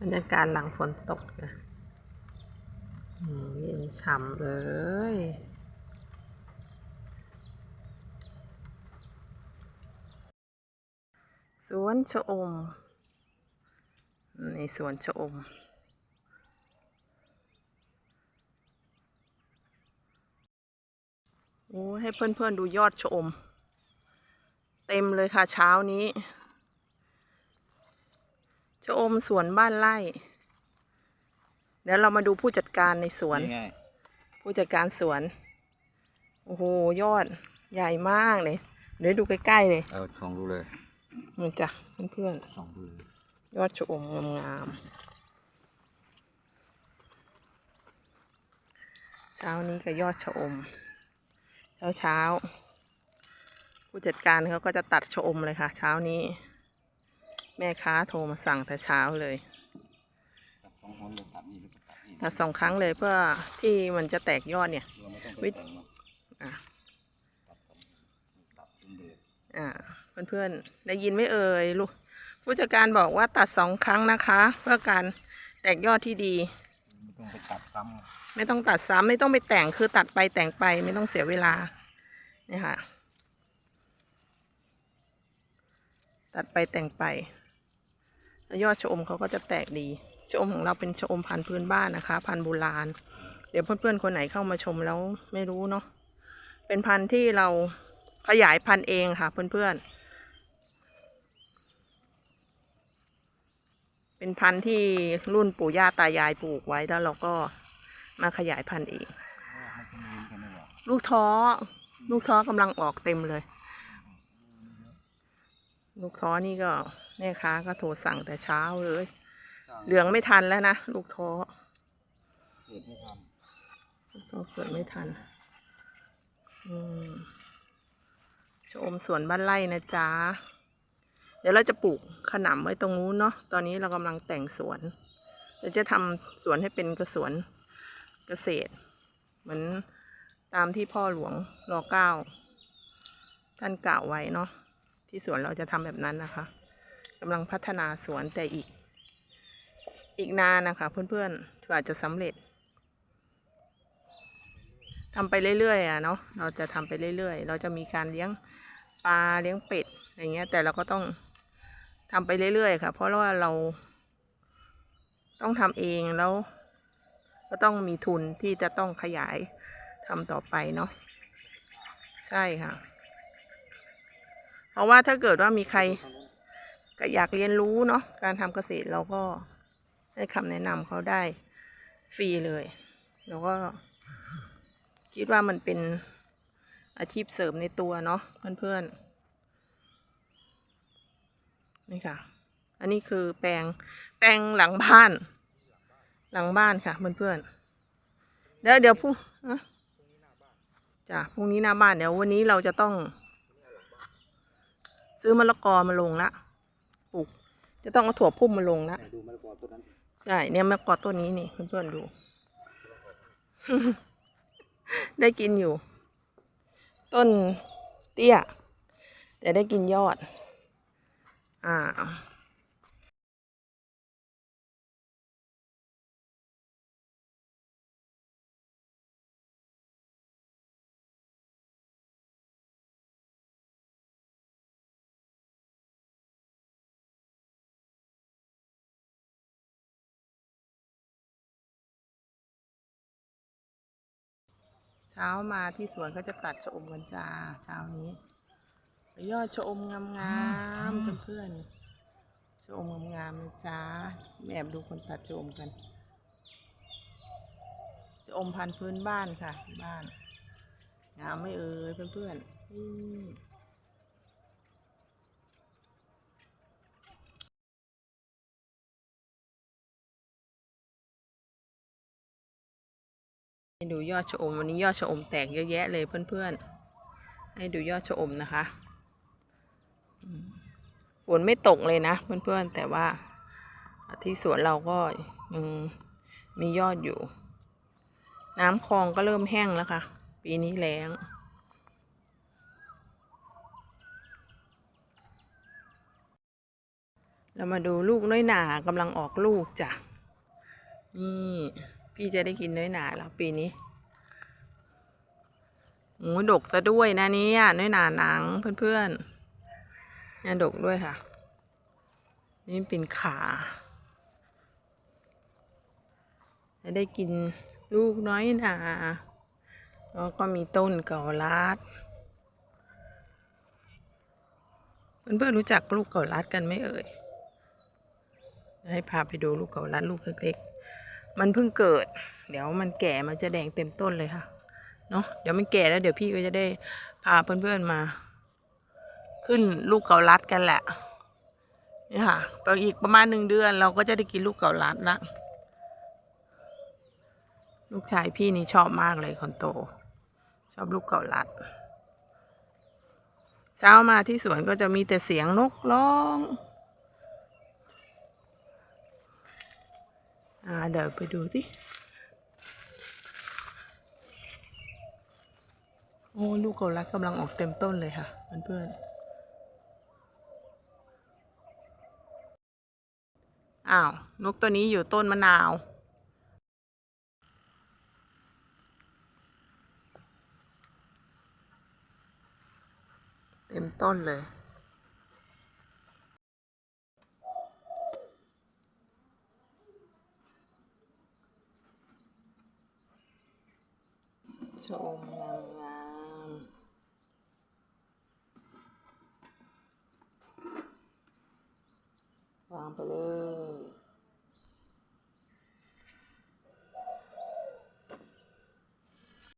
บรรยากาศหลังฝนตกนะอืมเย็นฉ่ำเลย สวนชะอมในสวนชะอม โอ้ให้เพื่อนๆดูยอดชะอม เต็มเลยค่ะเช้านี้ ชะอมสวนบ้านไร่ เดี๋ยวเรามาดูผู้จัดการในสวนนี่ไงผู้จัดการสวน โอ้โห ยอดใหญ่มากเลย เดี๋ยวดูใกล้ๆเลยเออส่องดูเลยนี่จ้ะเพื่อนส่องดูเลยๆยอดชะอมงามๆเช้านี้ก็ยอดชะอม เช้าเช้าๆผู้จัดการเขาก็จะตัดชะอมเลยค่ะ เช้านี้ แม่ค้าโทรมาสั่งแต่เช้าเลยตัดสองหนเลยตัดนี่แล้วก็ตัดนี่ตัดสองครั้งเลยเพื่อที่มันจะแตกยอดเนี่ยเราไม่ต้องไปวิแต่งเนอะอะตัดสองตัดเป็นเดือดอ่าเพื่อนๆได้ยินไหม่เอ่ยลูกผู้จัดการบอกว่าตัดสองครั้งนะคะ เพื่อการแตกยอดที่ดี ไม่ต้องไปตัดซ้ไม่ต้องตัดซ้ำไม่ต้องไปแต่งคือตัดไปแต่งไปไม่ต้องเสียเวลาเนี่ยค่ะ ตัดไปแต่งไปแล้ว ยอดชะอมเขาก็จะแตกดีชะอมของเราเป็นชะอมพันธุ์พื้นบ้านนะคะ พันธุ์โบราณ เดี๋ยวเพื่อนๆคนไหนเข้ามาชมแล้วไม่รู้เนาะเป็นพันธุ์ที่เราขยายพันธุ์เองค่ะ เพื่อนๆ เป็นพันธุ์ที่รุ่นปู่ย่าตายายปลูกไว้แล้วเราก็มาขยายพันธุ์เอง ลูกท้อ ลูกท้อกำลังออกเต็มเลย ลูกท้อนี่ก็ แม่ค้าก็โทรสั่งแต่เช้าเลย เหลืองไม่ทันแล้วนะ ลูกท้อเกิดไม่ทันลูกท้อเกิดไม่ทัน อืมชะอมสวนบ้านไร่นะจ๊ะ เดี๋ยวเราจะปลูกขนำไว้ตรงนู้นเนาะ ตอนนี้เรากำลังแต่งสวนเดี๋ยวจะทำสวนให้เป็นกระสวนเกษตร เหมือนตามที่พ่อหลวงรอเก้าท่านกล่าวไว้เนาะที่สวนเราจะทำแบบนั้นนะคะ กำลังพัฒนาสวนแต่อีก อีกนานนะคะเพื่อนๆกว่าจะสำเร็จทำไปเรื่อยๆอะเนาะเราจะทำไปเรื่อยๆ เราจะมีการเลี้ยงปลาเลี้ยงเป็ดอะไรเงี้ย แต่เราก็ต้องทำไปเรื่อยๆ ค่ะ เพราะว่าเราต้องทำเองแล้ว ก็ต้องมีทุนที่จะต้องขยายทำต่อไปเนาะใช่ค่ะ เพราะว่าถ้าเกิดว่ามีใคร ก็อยากเรียนรู้เนาะการทำเกษตรเราก็ให้คำแนะนำเขาได้ฟรีเลย แล้วก็ คิดว่ามันเป็นอาชีพเสริมในตัวเนาะเพื่อนๆนี่ค่ะ อันนี้คือแปลงแปลงหลังบ้าน หลังบ้านค่ะเพื่อนๆเดี๋ยวเดี๋ยวพรุ่งอะจ้ะพรุ่งนี้หน้าบ้านเดี๋ยววันนี้เราจะต้อง ซื้อมะละกอมาลงละ ลูก จะต้องเอาถั่วพุ่มมาลงละดูมะละกอต้นนั้นใช่เนี่ยมะละกอต้นนี้นี่เพื่อนๆดู ได้กินอยู่ ต้นเตี้ย แต่ได้กินยอด อ่า ช้ามาที่สวนก็จะตัดชะอมกันจ้าเช้านี้ยอดชะอมงามๆเพื่อนๆชะอมงามๆนะจ้าแอบดูคนตัดชะอมกันชะอมพันธุ์พื้นบ้านค่ะที่บ้านงามไม่เอ่ยเพื่อนๆ ให้ดูยอดชะอมวันนี้ยอดชะอมแตกเยอะแยะเลยเพื่อนๆ ให้ดูยอดชะอมนะคะฝนไม่ตกเลยนะเพื่อนๆ แต่ว่าที่สวนเราก็ยังมียอดอยู่ น้ำคลองก็เริ่มแห้งแล้วค่ะ ปีนี้แล้งเรามาดูลูกน้อยหนากำลังออกลูกจ้ะ นี่ พี่จะได้กินน้อยหนาแล้วปีนี้โอ้ดกซะด้วยนะนี่น้อยหนาหนังเพื่อนๆเนี่ดกด้วยค่ะ นี่เป็นขาจะได้กินลูกน้อยหนาแล้วก็มีต้นเก่าลัดเพื่อนๆรู้จักลูกเก่าลัดกันไหมเอ่ย ให้พาไปดูลูกเก่าลัดลูกเล็กๆ มันเพิ่งเกิด เดี๋ยวมันแก่มันจะแดงเต็มต้นเลยค่ะ เนาะเดี๋ยวมันแก่แล้วเดี๋ยวพี่ก็จะได้พาเพื่อนๆมา ขึ้นลูกเกาลัดกันแหละนี่ค่ะไปอีกประมาณหนึ่งเดือนเราก็จะได้กินลูกเกาลัดละลูกชายพี่นี่ชอบมากเลยคนโต ชอบลูกเกาลัด เช้ามาที่สวนก็จะมีแต่เสียงนกร้อง อ่าเดี๋ยวไปดูสิโอ้ลูกเกาลัดกำลังออกเต็มต้นเลยค่ะเพื่อนๆอ้าวนกตัวนี้อยู่ต้นมะนาวเต็มต้นเลย ชมงามงามวางไปเลย